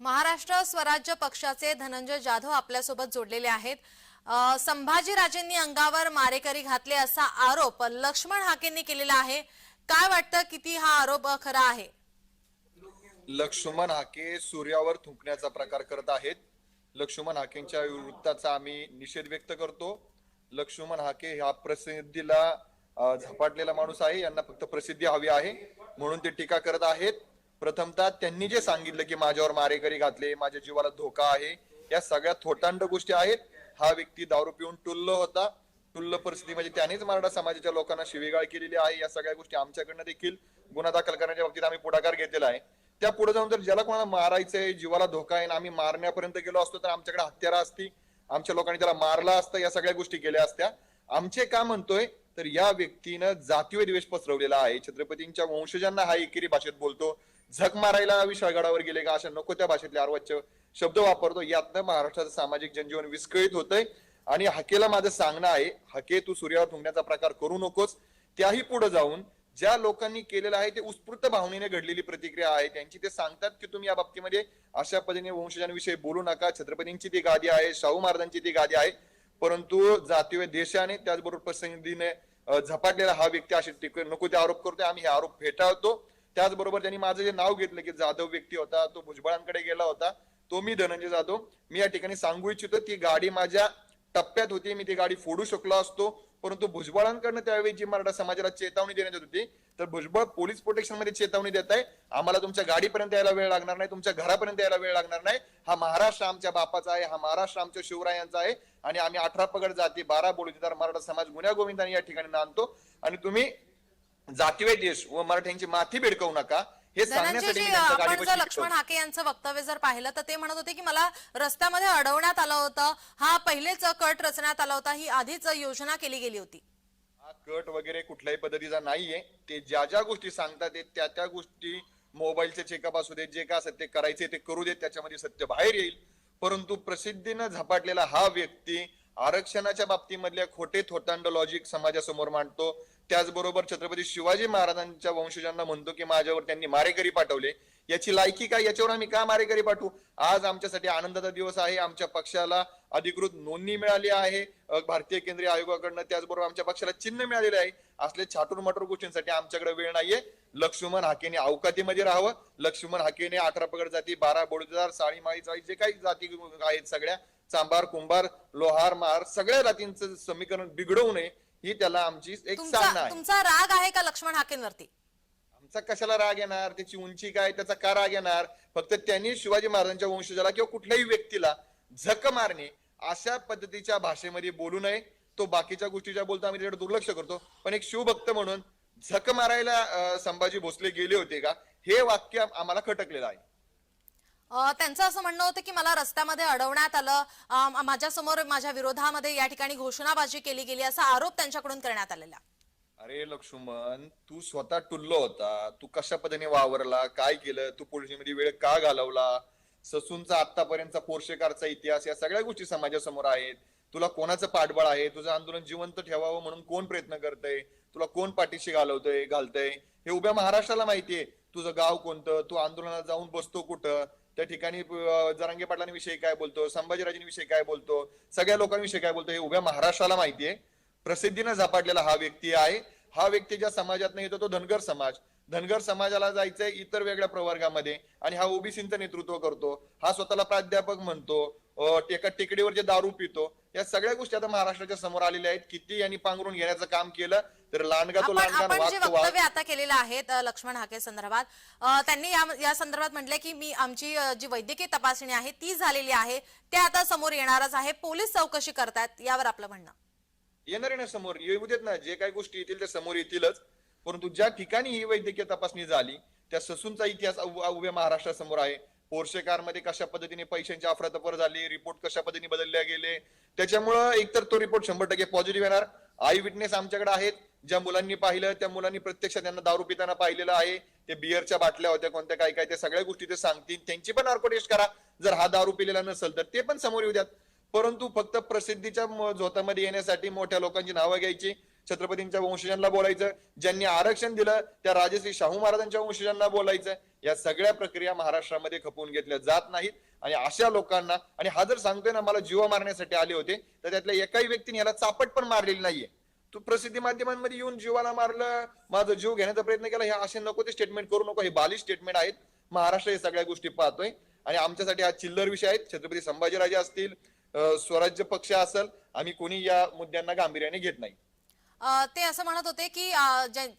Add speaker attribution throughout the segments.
Speaker 1: महाराष्ट्र स्वराज्य पक्षाचे धनंजय जाधव आपल्यासोबत जोडलेले आहेत. संभाजीराजेंनी अंगावर मारेकरी घातले असा आरोप लक्ष्मण हाकेंनी केलेला आहे. काय वाटतं किती हा आरोप खरा आहे?
Speaker 2: लक्ष्मण हाके सूर्यावर थुंकण्याचा प्रकार करत आहेत. लक्ष्मण हाकेंच्या वृत्ताचा आम्ही निषेध व्यक्त करतो. लक्ष्मण हाके हा प्रसिद्धीला झपाटलेला माणूस आहे. यांना फक्त प्रसिद्धी हवी आहे. म्हणून ते टीका करत आहेत. प्रथमतः त्यांनी जे सांगितलं की माझ्यावर मारेकरी घातले माझ्या जीवाला धोका आहे या सगळ्या थोटांड गोष्टी आहेत. हा व्यक्ती दारू पिऊन टुल्ल होता. टुल्ल परिस्थिती म्हणजे त्यानेच मराठा समाजाच्या लोकांना शिवीगाळ केलेली आहे. या सगळ्या गोष्टी आमच्याकडनं देखील गुन्हा दाखल करण्याच्या बाबतीत आम्ही पुढाकार घेतलेला आहे. त्या पुढे जाऊन जर ज्याला कोणाला मारायचंय जीवाला धोका आहे आम्ही मारण्यापर्यंत गेलो असतो तर आमच्याकडे हत्यारा असती. आमच्या लोकांनी त्याला मारला असतं या सगळ्या गोष्टी केल्या असत्या. आमचे का म्हणतोय? तर या व्यक्तीनं जातीय द्वेष पसरवलेला आहे. छत्रपतींच्या वंशजांना हा एकेरी भाषेत बोलतो. झक मारायला विशाळगडावर गेले का? अशा नको त्या भाषेतले अर्वाच्य शब्द वापरतो. यातनं महाराष्ट्राचं सामाजिक जनजीवन विस्कळीत होतंय. आणि हकेला माझं सांगणं आहे हके तू सूर्यावर थुंकण्याचा प्रकार करू नकोस. त्याही पुढे जाऊन ज्या लोकांनी केलेलं आहे ते उत्स्फूर्त भावनेने घडलेली प्रतिक्रिया आहे. त्यांची ते सांगतात की तुम्ही या बाबतीमध्ये अशा पद्धतीने वंशजांविषयी बोलू नका. छत्रपतींची ती गादी आहे शाहू महाराजांची ती गादी आहे. परंतु जातीय देशाने त्याचबरोबर प्रसंगीने झपाटलेला हा व्यक्ती अशी टिक- नको ते आरोप करतोय. आम्ही हे आरोप फेटाळतो. त्याचबरोबर त्यांनी माझं जे नाव घेतलं की जाधव व्यक्ती होता तो भुजबळांकडे गेला होता तो मी धनंजय जाधव. मी या ठिकाणी सांगू इच्छितो ती गाडी माझ्या टप्प्यात होती. मी ती गाडी फोडू शकलो असतो. परंतु भुजबळांकडनं त्यावेळी जी मराठा समाजाला चेतावणी देण्यात येत होती तर भुजबळ पोलीस प्रोटेक्शनमध्ये चेतावणी देत आहे. आम्हाला तुमच्या गाडीपर्यंत यायला वेळ लागणार नाही तुमच्या घरापर्यंत यायला वेळ लागणार नाही. हा महाराष्ट्र आमच्या बापाचा आहे हा महाराष्ट्र आमच्या शिवरायांचा आहे. आणि आम्ही अठरा पगड जाती बारा बोलतीदार मराठा समाज गुन्ह्या गोविंदाने या ठिकाणी नांदतो. आणि तुम्ही जातीय देश व मराठ्यांची माथी बेडकवू नका हे सांगण्यासाठी
Speaker 1: आपण जर. लक्ष्मण हाके यांचं वक्तव्य जर पाहिलं तर ते म्हणत होते की मला रस्त्यामध्ये अडवण्यात आलं होतं. हा पहिलेच कट रचण्यात आला होता. ही आधीच योजना केली गेली होती.
Speaker 2: हा कट वगैरे कुठल्याही पद्धतीचा नाहीये. ते ज्या ज्या गोष्टी सांगतात त्या त्या गोष्टी मोबाईलचे चेकअप असू देत जे का असेल ते करायचे ते करू देत त्याच्यामध्ये सत्य बाहेर येईल. परंतु प्रसिद्धीनं झपाटलेला हा व्यक्ती आरक्षणाच्या बाबतीमधल्या खोटे थोटांड लॉजिक समाजासमोर मांडतो. त्याचबरोबर छत्रपती शिवाजी महाराजांच्या वंशजांना म्हणतो की माझ्यावर त्यांनी मारेकरी पाठवले. याची लायकी काय? याच्यावर आम्ही का मारेकरी पाठवू? आज आमच्यासाठी आनंदाचा दिवस आहे. आमच्या पक्षाला अधिकृत नोंदणी मिळाली आहे. भारतीय केंद्रीय आयोगाकडनं त्याचबरोबर आमच्या पक्षाला चिन्ह मिळालेले आहे. असले छाटूर मटूर गोष्टींसाठी आमच्याकडे वेळ नाहीये. लक्ष्मण हाकेने अवकातीमध्ये राहावं. लक्ष्मण हाकेने अठरा पगड जाती बारा बोडदार साळी माळी चाळी जे काही जाती आहेत सगळ्या. चांबार कुंभार लोहार महार सगळ्या जातींचं समीकरण बिघडवू नये. ही त्याला आमची एक
Speaker 1: तुमचा
Speaker 2: आहे
Speaker 1: तुमचा राग आहे का लक्ष्मण हाकेंवरती?
Speaker 2: आमचा कशाला राग येणार? त्याची उंची काय? त्याचा का राग येणार? फक्त त्यांनी शिवाजी महाराजांच्या वंशजाला किंवा कुठल्याही व्यक्तीला झक मारणे अशा पद्धतीच्या भाषेमध्ये बोलू नये. तो बाकीच्या गोष्टीच्या बोलतो आम्ही त्याकडे दुर्लक्ष करतो. पण एक शिवभक्त म्हणून झक मारायला अं, संभाजी भोसले गेले होते का? हे वाक्य आम्हाला खटकलेलं आहे.
Speaker 1: त्यांचं असं म्हणणं होतं की मला रस्त्यामध्ये अडवण्यात आलं. माझ्यासमोर माझ्या विरोधामध्ये या ठिकाणी घोषणाबाजी केली गेली असा आरोप त्यांच्याकडून करण्यात आलेला.
Speaker 2: अरे लक्ष्मण तू स्वतः टुल्लो होता. तू कशा पद्धतीने वावरला? काय केलं? तू पोलिसीमध्ये वेळ का घालवला? ससूनचा आतापर्यंतचा पोर्शेकारचा इतिहास या सगळ्या गोष्टी समाजासमोर आहेत. तुला कोणाचं पाठबळ आहे? तुझं आंदोलन जिवंत ठेवावं म्हणून कोण प्रयत्न करतय? तुला कोण पाठीशी घालवतय घालतय? हे उभ्या महाराष्ट्राला माहितीये. तुझं गाव कोणतं? तू आंदोलनात जाऊन बसतो कुठं? त्या ठिकाणी जरांगे पाटलांविषयी काय बोलतो संभाजीराजेंविषयी काय बोलतो सगळ्या लोकांविषयी काय बोलतो हे उभ्या महाराष्ट्राला माहितीये. प्रसिद्धीनं झपाटलेला हा व्यक्ती आहे. हा व्यक्ती ज्या समाजात येतो तो धनगर समाज. धनगर समाजाला जायचंय इतर वेगळ्या प्रवर्गामध्ये आणि हा ओबीसीचं नेतृत्व करतो हा स्वतःला प्राध्यापक म्हणतो एका टेकडीवर जे दारू पितो या सगळ्या गोष्टी आता महाराष्ट्राच्या समोर आलेल्या आहेत. किती यांनी पांघरून घेण्याचं काम केलं तर लांडगा तो
Speaker 1: वक्तव्य आता केलेलं आहे लक्ष्मण हाके संदर्भात त्यांनी या संदर्भात म्हटलंय की मी आमची जी वैद्यकीय तपासणी आहे ती झालेली आहे ते आता समोर येणारच आहे. पोलीस चौकशी करतायत यावर आपलं म्हणणं.
Speaker 2: येणार ना समोर येऊ देत ना जे काही गोष्टी येतील ते समोर येतीलच. परंतु ज्या ठिकाणी ही वैद्यकीय तपासणी झाली त्या ससूनचा इतिहास उभ्या महाराष्ट्रासमोर आहे. पोर्शे कशा पद्धतीने पैशांची अफरातफर झाली रिपोर्ट कशा पद्धतीने बदलले गेले त्याच्यामुळं एकतर तो रिपोर्ट शंभर टक्के पॉझिटिव्ह येणार. आई विटनेस आमच्याकडे आहेत. ज्या मुलांनी पाहिलं त्या मुलांनी प्रत्यक्षात त्यांना दारू पिताना पाहिलेलं आहे. ते बिअरच्या बाटल्या होत्या कोणत्या काय काय त्या सगळ्या गोष्टी ते सांगतील. त्यांची पण नार्को टेस्ट करा. जर हा दारू पिलेला नसेल तर ते पण समोर येऊ द्यात. परंतु फक्त प्रसिद्धीच्या झोतामध्ये येण्यासाठी मोठ्या लोकांची नावं घ्यायची. छत्रपतींच्या वंशजांना बोलायचं ज्यांनी आरक्षण दिलं त्या राजश्री शाहू महाराजांच्या वंशजांना बोलायचं या सगळ्या प्रक्रिया महाराष्ट्रामध्ये खपवून घेतल्या जात नाहीत. आणि अशा लोकांना आणि हा जर सांगतोय ना मला जीव मारण्यासाठी आले होते तर त्यातल्या एकाही व्यक्तीने याला चापट पण मारलेली नाहीये. तू प्रसिद्धी माध्यमांमध्ये येऊन जीवाला मारलं माझा जीव घेण्याचा प्रयत्न केला हे असे नको ते स्टेटमेंट करू नको हे बालिश स्टेटमेंट आहेत. महाराष्ट्र हे सगळ्या गोष्टी पाहतोय. आणि आमच्यासाठी हा चिल्लर विषय आहेत. छत्रपती संभाजीराजे असतील स्वराज्य पक्ष असेल आम्ही कोणी या मुद्द्यांना गांभीर्याने घेत नाही.
Speaker 1: ते असं म्हणत होते की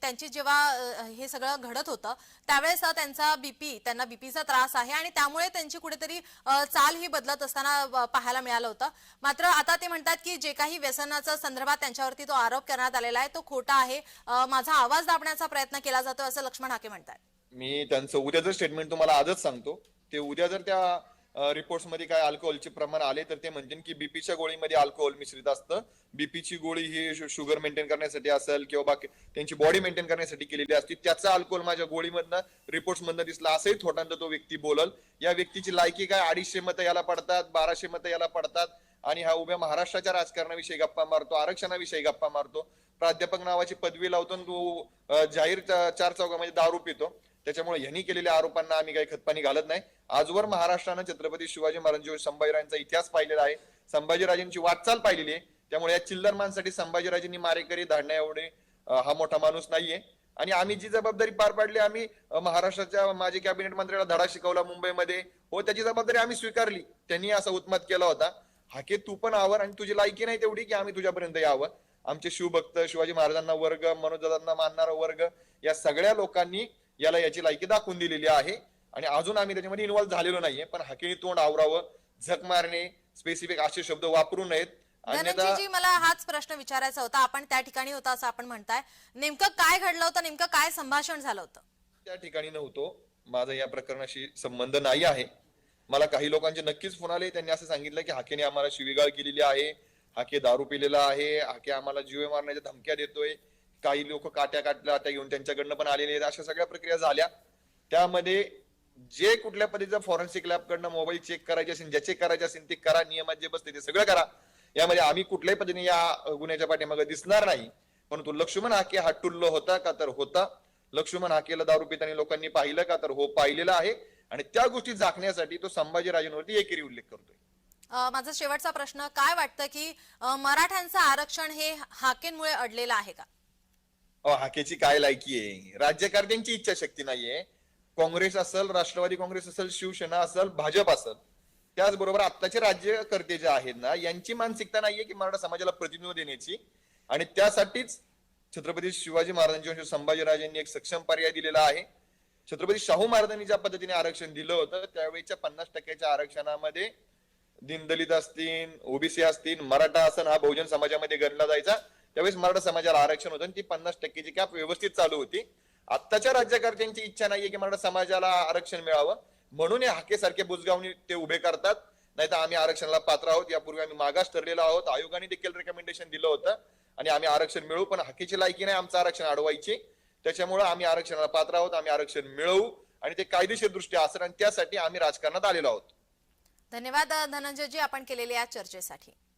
Speaker 1: त्यांची जेव्हा हे सगळं घडत होतं त्यावेळेस त्यांचा बीपी त्यांना बीपीचा त्रास आहे आणि त्यामुळे त्यांची कुठेतरी चाल ही बदलत असताना पाहायला मिळालं होतं. मात्र आता ते म्हणतात की जे काही व्यसनाच्या संदर्भात त्यांच्यावरती तो आरोप करण्यात आलेला आहे तो खोटा आहे. माझा आवाज दाबण्याचा प्रयत्न केला जातो असं लक्ष्मण हाके म्हणतात
Speaker 2: मी त्यांचं उद्या स्टेटमेंट तुम्हाला आजच सांगतो. ते उद्या जर त्या रिपोर्ट्समध्ये काय अल्कोहोलचे प्रमाण आले तर ते म्हणतील की बीपीच्या गोळीमध्ये अल्कोहोल मिश्रित असतं. बीपीची गोळी ही शुगर मेंटेन करण्यासाठी असेल किंवा बाकी त्यांची बॉडी मेंटेन करण्यासाठी केलेली असते. त्याचा अल्कोहोल माझ्या गोळीमधनं रिपोर्ट्स मधनं दिसला असंही थोटांत तो व्यक्ती बोलल. या व्यक्तीची लायकी काय? अडीचशे मतं याला पडतात बाराशे मतं याला पडतात आणि हा उभ्या महाराष्ट्राच्या राजकारणाविषयी गप्पा मारतो आरक्षणाविषयी गप्पा मारतो. प्राध्यापक नावाची पदवी लावतो आणि तो जाहीर चार चौकामध्ये दारू पितो. त्याच्यामुळे यांनी केलेल्या आरोपांना आम्ही काही खतपाणी घालत नाही. आजवर महाराष्ट्रानं छत्रपती शिवाजी महाराजांची संभाजीराजांचा इतिहास पाहिलेला आहे. संभाजीराजांची वाटचाल पाहिलेली आहे. त्यामुळे या चिल्लर माणसाठी संभाजीराजांनी मारेकरी धाडण्या एवढे हा मोठा माणूस नाहीये. आणि आम्ही जी जबाबदारी पार पाडली आम्ही महाराष्ट्राच्या माजी कॅबिनेट मंत्र्याला धडा शिकवला मुंबईमध्ये. हो त्याची जबाबदारी आम्ही स्वीकारली. त्यांनी असा उत्मत केला होता. हाके तू पण आवर आणि तुझी लायकी नाही तेवढी की आम्ही तुझ्यापर्यंत यावं. आमचे शिवभक्त शिवाजी महाराजांना वर्ग मनोजदांना मानणारा वर्ग या सगळ्या लोकांनी याला याची लायकी दाखवून दिलेली आहे. आणि अजून आम्ही त्याच्यामध्ये इन्व्हॉल्व्ह झालेलो नाहीये. पण हाकेने तोंड आवरावं झक मारणे स्पेसिफिक असे शब्द वापरू नयेत.
Speaker 1: धनंजयजी मला हाच प्रश्न विचारायचा होता. आपण त्या ठिकाणी होता असं आपण म्हणताय. नेमकं काय घडलं होतं? नेमकं काय संभाषण झालं होतं?
Speaker 2: त्या ठिकाणी नव्हतो. माझा या प्रकरणाशी संबंध नाही आहे. मला काही लोकांचे नक्कीच फोन आले. त्यांनी असं सांगितलं की हाकेने आम्हाला शिवीगाळ केलेली आहे. हाके दारू पिलेला आहे. हाके आम्हाला जीवे मारण्याच्या धमक्या देतोय. काही लोक काट्या काटल्या आट्या घेऊन त्यांच्याकडनं पण आलेले आहेत अशा सगळ्या प्रक्रिया झाल्या. त्यामध्ये जे कुठल्या पद्धतीचा फॉरेन्सिक लॅबकडनं मोबाईल चेक करायचे असेल ज्याचे करायचे असेल ते करा नियमात जे बसते ते सगळं करा. यामध्ये आम्ही कुठल्याही पद्धतीने या गुन्ह्याच्या पाठीमागे दिसणार नाही. परंतु लक्ष्मण हाके हा टुल्ल होता का तर होता. लक्ष्मण हाकेला दारू पिताना लोकांनी पाहिलं का तर हो पाहिलेलं आहे. आणि त्या गोष्टी झाकण्यासाठी तो संभाजीराजांवरती एकेरी उल्लेख करतोय.
Speaker 1: माझा शेवटचा प्रश्न काय वाटतं की मराठ्यांचं आरक्षण हे हाकेंमुळे अडलेलं आहे का?
Speaker 2: अहो, हाकेची काय लायकी आहे? राज्यकर्त्यांची इच्छाशक्ती नाहीये. काँग्रेस असेल राष्ट्रवादी काँग्रेस असेल शिवसेना असेल भाजप असेल. त्याचबरोबर आत्ताचे राज्यकर्ते जे आहेत ना यांची मानसिकता नाहीये की मराठा समाजाला प्रतिनिधित्व देण्याची. आणि त्यासाठीच छत्रपती शिवाजी महाराजांची संभाजीराजांनी एक सक्षम पर्याय दिलेला आहे. छत्रपती शाहू महाराजांनी ज्या पद्धतीने आरक्षण दिलं होतं त्यावेळीच्या पन्नास टक्क्याच्या आरक्षणामध्ये दिनदलित असतील ओबीसी असतील मराठा असन हा बहुजन समाजामध्ये गणला जायचा. त्यावेळेस मराठा समाजाला आरक्षण होतं ती पन्नास टक्केची कॅप व्यवस्थित चालू होती. आत्ताच्या राज्यकर्त्यांची इच्छा नाहीये की मराठा समाजाला आरक्षण मिळावं. म्हणून हे हाकेसारखे बुजगावणी ते उभे करतात. नाही तर आम्ही आरक्षणाला पात्र आहोत. यापूर्वी आम्ही मागास ठरलेलो आहोत. आयोगाने देखील रेकमेंडेशन दिलं होतं. आणि आम्ही आरक्षण मिळवू पण हाकेची लायकी नाही आमचं आरक्षण अडवायची. त्याच्यामुळे आम्ही आरक्षणाला पात्र आहोत. आम्ही आरक्षण मिळवू आणि ते कायदेशीर दृष्ट्या असेल आणि त्यासाठी आम्ही राजकारणात आलेलो आहोत.
Speaker 1: धन्यवाद धनंजयजी आपण केलेल्या या चर्चेसाठी.